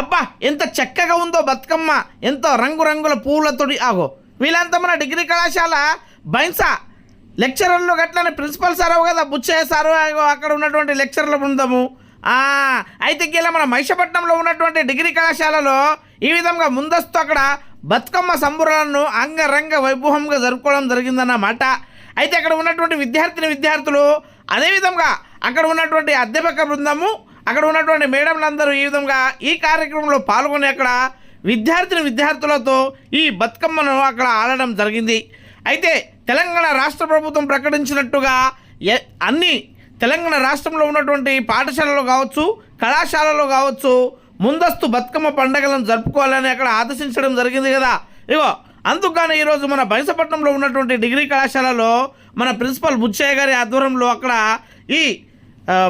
అబ్బా ఎంత చక్కగా ఉందో బతుకమ్మ. ఎంతో రంగురంగుల పూలతోటి ఆగో. వీళ్ళంతా మన డిగ్రీ కళాశాల? బైన్సా? లెక్చరర్లు గట్లనే ప్రిన్సిపల్ సార్ కదా బుచ్చయ్య సారు ఆగో అక్కడ ఉన్నటువంటి లెక్చరర్ల బృందము. అయితే గీలా మన మహిషపట్నంలో ఉన్నటువంటి డిగ్రీ కళాశాలలో ఈ విధంగా ముందస్తు అక్కడ బతుకమ్మ సంబురాలను అంగరంగ వైభవంగా జరుపుకోవడం జరిగిందన్నమాట. అయితే అక్కడ ఉన్నటువంటి విద్యార్థిని విద్యార్థులు అదేవిధంగా అక్కడ ఉన్నటువంటి అధ్యాపక బృందము అక్కడ ఉన్నటువంటి మేడంలందరూ ఈ విధంగా ఈ కార్యక్రమంలో పాల్గొని అక్కడ విద్యార్థిని విద్యార్థులతో ఈ బతుకమ్మను అక్కడ ఆడడం జరిగింది. అయితే తెలంగాణ రాష్ట్ర ప్రభుత్వం ప్రకటించినట్టుగా ఎ- అన్ని తెలంగాణ రాష్ట్రంలో ఉన్నటువంటి పాఠశాలలో కావచ్చు కళాశాలలో కావచ్చు ముందస్తు బతుకమ్మ పండగలను జరుపుకోవాలని అక్కడ ఆదేశించడం జరిగింది కదా. ఇగో అందుకని ఈరోజు మన బైసపట్నంలో ఉన్నటువంటి డిగ్రీ కళాశాలలో మన ప్రిన్సిపల్ బుచ్చయ్య గారి ఆధ్వర్యంలో అక్కడ ఈ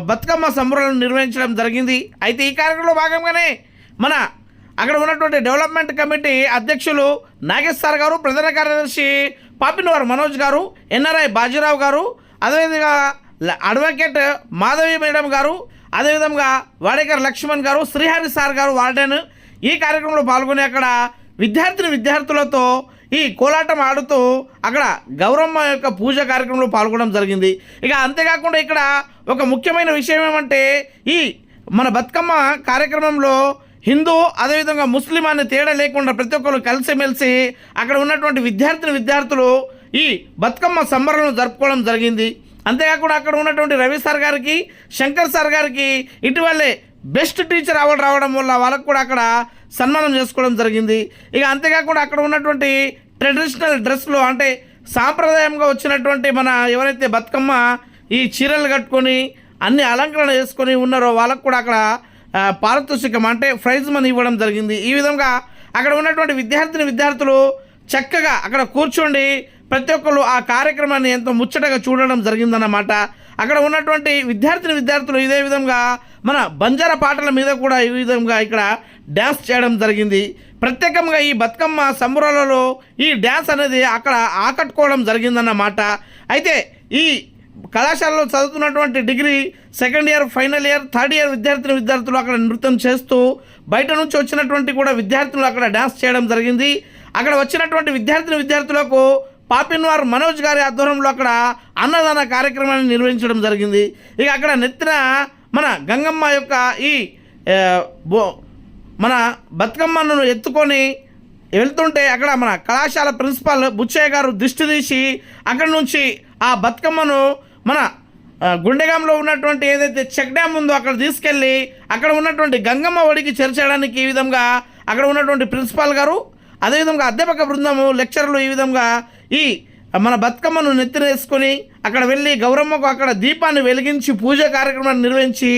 బతుకమ్మ సంబరాలను నిర్వహించడం జరిగింది. అయితే ఈ కార్యక్రమంలో భాగంగానే మన అక్కడ ఉన్నటువంటి డెవలప్మెంట్ కమిటీ అధ్యక్షులు నాగేశ్ సార్ గారు ప్రధాన కార్యదర్శి పాపినవారు మనోజ్ గారు ఎన్ఆర్ఐ బాజీరావు గారు అదేవిధంగా అడ్వకేట్ మాధవి మేడం గారు అదేవిధంగా వాడేకర్ లక్ష్మణ్ గారు శ్రీహరి సార్ గారు వార్డెన్. ఈ కార్యక్రమంలో పాల్గొని అక్కడ విద్యార్థిని విద్యార్థులతో ఈ కోలాటం ఆడుతూ అక్కడ గౌరమ్మ యొక్క పూజ కార్యక్రమంలో పాల్గొనడం జరిగింది. ఇక అంతేకాకుండా ఇక్కడ ఒక ముఖ్యమైన విషయం ఏమంటే ఈ మన బతుకమ్మ కార్యక్రమంలో హిందూ అదేవిధంగా ముస్లిం అనే తేడా లేకుండా ప్రతి ఒక్కరు కలిసిమెలిసి అక్కడ ఉన్నటువంటి విద్యార్థిని విద్యార్థులు ఈ బతుకమ్మ సంబరాలను జరుపుకోవడం జరిగింది. అంతేకాకుండా అక్కడ ఉన్నటువంటి రవి సార్ గారికి శంకర్ సార్ గారికి ఇటీవలే బెస్ట్ టీచర్ అవార్డు రావడం వల్ల వాళ్ళకు కూడా అక్కడ సన్మానం చేసుకోవడం జరిగింది. ఇక అంతేకాకుండా అక్కడ ఉన్నటువంటి ట్రెడిషనల్ డ్రెస్లు అంటే సాంప్రదాయంగా వచ్చినటువంటి మన ఎవరైతే బతుకమ్మ ఈ చీరలు కట్టుకొని అన్ని అలంకరణ చేసుకొని ఉన్నారో వాళ్ళకు కూడా అక్కడ పారితోషికం అంటే ప్రైజ్ మనీ ఇవ్వడం జరిగింది. ఈ విధంగా అక్కడ ఉన్నటువంటి విద్యార్థిని విద్యార్థులు చక్కగా అక్కడ కూర్చోండి. ప్రతి ఒక్కరు ఆ కార్యక్రమాన్ని ఎంతో ముచ్చటగా చూడడం జరిగిందన్నమాట. అక్కడ ఉన్నటువంటి విద్యార్థిని విద్యార్థులు ఇదే విధంగా మన బంజారా పాటల మీద కూడా ఈ విధంగా ఇక్కడ డ్యాన్స్ చేయడం జరిగింది. ప్రత్యేకంగా ఈ బతుకమ్మ సంబరాలలో ఈ డ్యాన్స్ అనేది అక్కడ ఆకట్టుకోవడం జరిగిందన్నమాట. అయితే ఈ కళాశాలలో చదువుతున్నటువంటి degree second year final year third year విద్యార్థిని విద్యార్థులు అక్కడ నృత్యం చేస్తూ బయట నుంచి వచ్చినటువంటి కూడా విద్యార్థులు అక్కడ డ్యాన్స్ చేయడం జరిగింది. అక్కడ వచ్చినటువంటి విద్యార్థిని విద్యార్థులకు పాపిన్వార్ మనోజ్ గారి ఆధ్వర్యంలో అక్కడ అన్నదాన కార్యక్రమాన్ని నిర్వహించడం జరిగింది. ఇక అక్కడ నెత్తిన మన గంగమ్మ యొక్క ఈ బో మన బతుకమ్మను ఎత్తుకొని వెళ్తుంటే అక్కడ మన కళాశాల ప్రిన్సిపాల్ బుచ్చయ్య గారు దిష్టి తీసి అక్కడ నుంచి ఆ బతుకమ్మను మన గుండెగాంలో ఉన్నటువంటి ఏదైతే చెక్ డ్యామ్ ఉందో అక్కడ తీసుకెళ్ళి అక్కడ ఉన్నటువంటి గంగమ్మ ఒడికి చేర్చడానికి ఈ విధంగా అక్కడ ఉన్నటువంటి ప్రిన్సిపాల్ గారు అదేవిధంగా అధ్యాపక బృందము లెక్చర్లు ఈ విధంగా ఈ మన బతుకమ్మను నెత్తినేసుకొని అక్కడ వెళ్ళి గౌరమ్మకు అక్కడ దీపాన్ని వెలిగించి పూజ కార్యక్రమాన్ని నిర్వహించి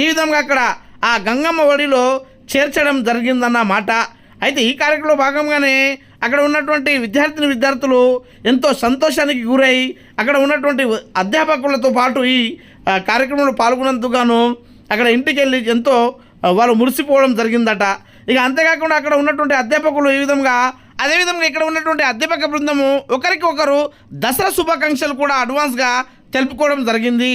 ఈ విధంగా అక్కడ ఆ గంగమ్మ ఒడిలో చేర్చడం జరిగిందన్నమాట అయితే ఈ కార్యక్రమంలో భాగంగానే అక్కడ ఉన్నటువంటి విద్యార్థిని విద్యార్థులు ఎంతో సంతోషానికి గురై అక్కడ ఉన్నటువంటి అధ్యాపకులతో పాటు ఈ కార్యక్రమంలో పాల్గొన్నందుకు గాను అక్కడ ఇంటికి వెళ్ళి ఎంతో వాళ్ళు మురిసిపోవడం జరిగిందట. ఇక అంతేకాకుండా అక్కడ ఉన్నటువంటి అధ్యాపకులు ఈ విధంగా అదేవిధంగా ఇక్కడ ఉన్నటువంటి అధ్యాపక బృందము ఒకరికి ఒకరు దసరా శుభాకాంక్షలు కూడా అడ్వాన్స్గా తెలుపుకోవడం జరిగింది.